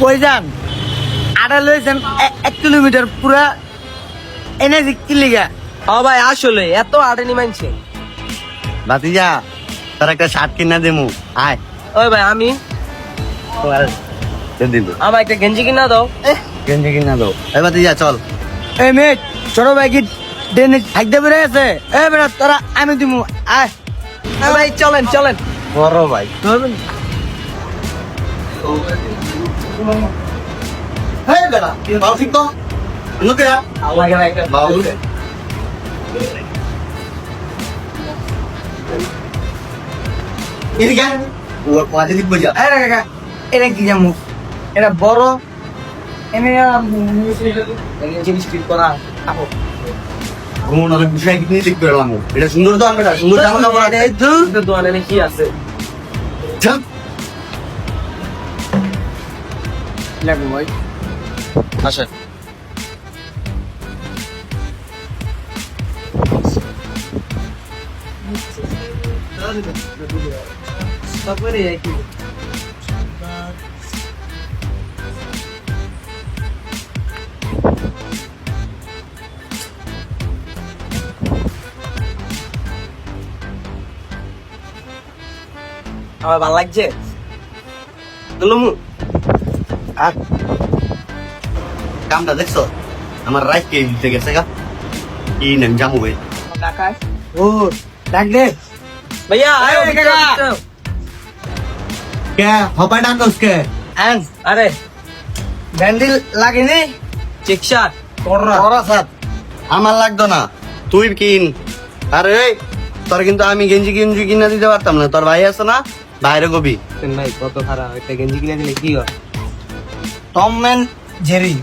কই যান আড়া লইছেন এ- এক কিলোমিটার পুরা এনে কি লিগা। ও ভাই আসলে এত আড়েনি মানছে ভাতিজা তোর একটা শার্ট কিনা দেমু আয়। ওই ভাই আমি? দেন দিন আমার একটা গেঞ্জি কিনা দাও। গেঞ্জি কিনা দাও। এই ভাতিজা চল। এই মেট ছোট ভাই কি ডেনে থাকতে পেরে আছে এ বেড়া তোরা আমি দিমু আয়। এ ভাই চলেন চলেন। বড় ভাই। এই বেটা বাবু ঠিক তো লুকে যা বাবু লুকে এদিকে আয়। ওর পাঁচে দিক বইয়া আরে কাকা এটা কি জামু এটা বড় এনে জিনিস ঠিক করা ঘুমন অনেক বিষয় নিয়ে লিখতে পারলাম এটা সুন্দর তো আমরা সুন্দর জামা কাপড় আছে কিন্তু দোয়ানে কি আছে লাগবো ভাই আসেন তারপরে আমার ভালো লাগছে? দুলুমু আর কামটা দেখছো আমার রাইট কে দিতে গেছে গা কি নাম জামু ভাই কাকা ও ডাক দে भैया आयो अरे, भैया काका। কে হপাই ডাকস কে আন अरे ব্যান্ডেল লাগেনি চেক শট ওরা সাত আমার লাগতো না তুই কিন আরে এই তোর কিন্তু আমি গেঞ্জি গেঞ্জি কিনা দিতে পারতাম না তোর ভাই আছে না বাইরে কবি ভাই কত খারাপ একটা গেঞ্জি কিনে দিলে কি হয় টম ম্যান জেরি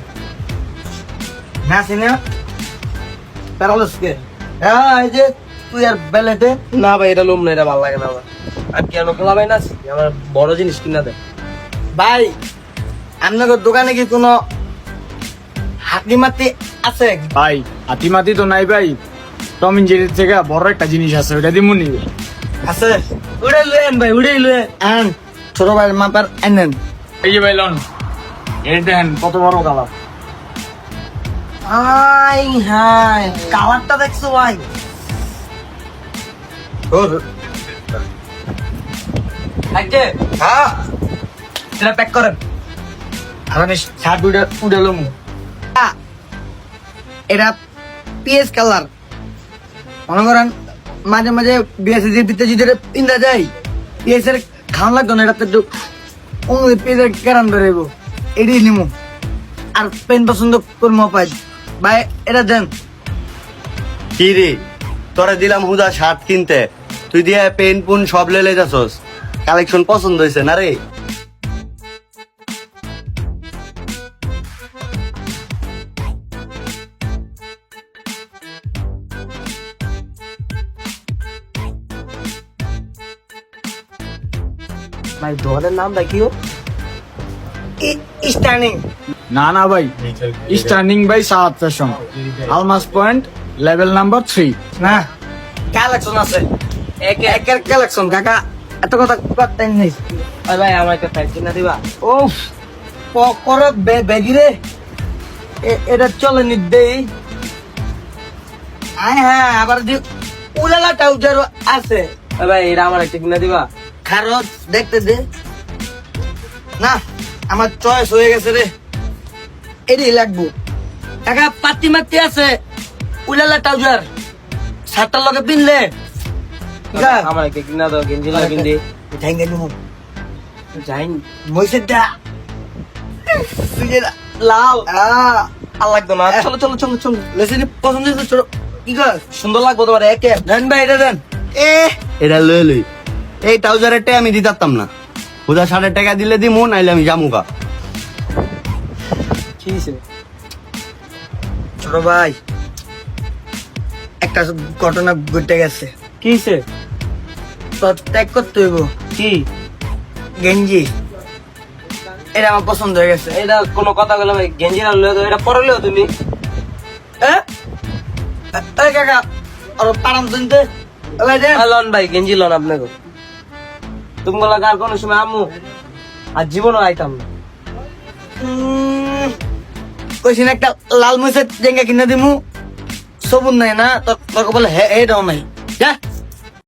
না সিনে প্যারালস হ্যাঁ এই যে তুই আর বেলেতে না ভাই এটা লোম না এটা ভালো লাগে না আমার। আর কেন খেলা ভাই না আমার বড় জিনিস কিনা দেয় ভাই আপনাদের দোকানে কি কোনো হাতি মাতি আছে? ভাই হাতিমাতি তো নাই ভাই। টম ইঞ্জিনের থেকে বড় একটা জিনিস আছে ওটা দিমু নি। আছে? উড়ে লুয়েন ভাই উড়ে লুয়েন। আন ছোট ভাই মাপার আনেন এই যে ভাই লন। এই দেখেন কত বড় কালার আই হাই কালারটা দেখছ ভাই? হ্যাঁ? এটা প্যাক করেন। আমি শার্ট উড়ে উড়ে এটা পিএস কালার মনে করেন মাঝে মাঝে বিএসসি দিতে যদি পিন্দা যায় পিএস এর খাওয়ান লাগতো না এটা তো পিএস এর কেরান বেরোবো এটাই নিমু। আর পেন পছন্দ করব পাই ভাই এটা দেন। কি রে? তোরে দিলাম হুদা শার্ট কিনতে। তুই দিয়ে পেন পুন সব লেলে যাছস কালেকশন পছন্দ হয়েছে না রে? ভাই দোকানের নাম দেখিও স্ট্যান্ডিং না না ভাই স্টার্নিং বাই সাত fashion Almas point level number three না কালেকশন আছে। এক একের কালেকশন কাকা এত কথা করতেন নেই? ভাই আমার প্যান্ট কিনা দিবা। ও করে বেগি রে। এ- এটা চলে নি দেই। আয় হ্যাঁ আবার যে উলালা টাউজার আছে। ভাই এটা আমার একটা কিনা দিবা। খারত দেখতে দে। না। আমার চয়েস হয়ে গেছে রে। এটাই লাগবো। কাকা পাতি মাতি আছে উলালা টাউজার সাতটার লগে পিনলে। আমার একটা কিনা দাও গেঞ্জি লাগে যাই মইসের দা লাল। আ। আর লাগতো না। চলো চলো চলো চলো। লেসিনি পছন্দ হয়েছে ছোট কি কর? সুন্দর লাগবো তোমার একে। দেন ভাই এটা দেন। এ। এটা লই লই। এই ট্রাউজারের টাই আমি দিতাম না। হুদা ষাটের টাকা দিলে দিমু নাইলে আমি জামুকা কি ছোট ভাই একটা ঘটনা ঘটে গেছে। কি হইছে? তো ত্যাগ করতে হইব। কি? গেঞ্জি। এটা আমার পছন্দ হয়ে গেছে। এটা কোনো কথা বলে ভাই গেঞ্জি না লয়ে এটা পরে তুমি। হ্যাঁ কাকা আর পারাম শুনতে লন ভাই গেঞ্জি লন আপনাকে। তুমি বলা গান কোনো সময় আম্মু আর জীবনও আইতাম না। কইছিন একটা লাল মুসের জেঙ্গা কিনে দিমু। সবুন নাই না, তোর বলে হে হে দাও নাই। যা।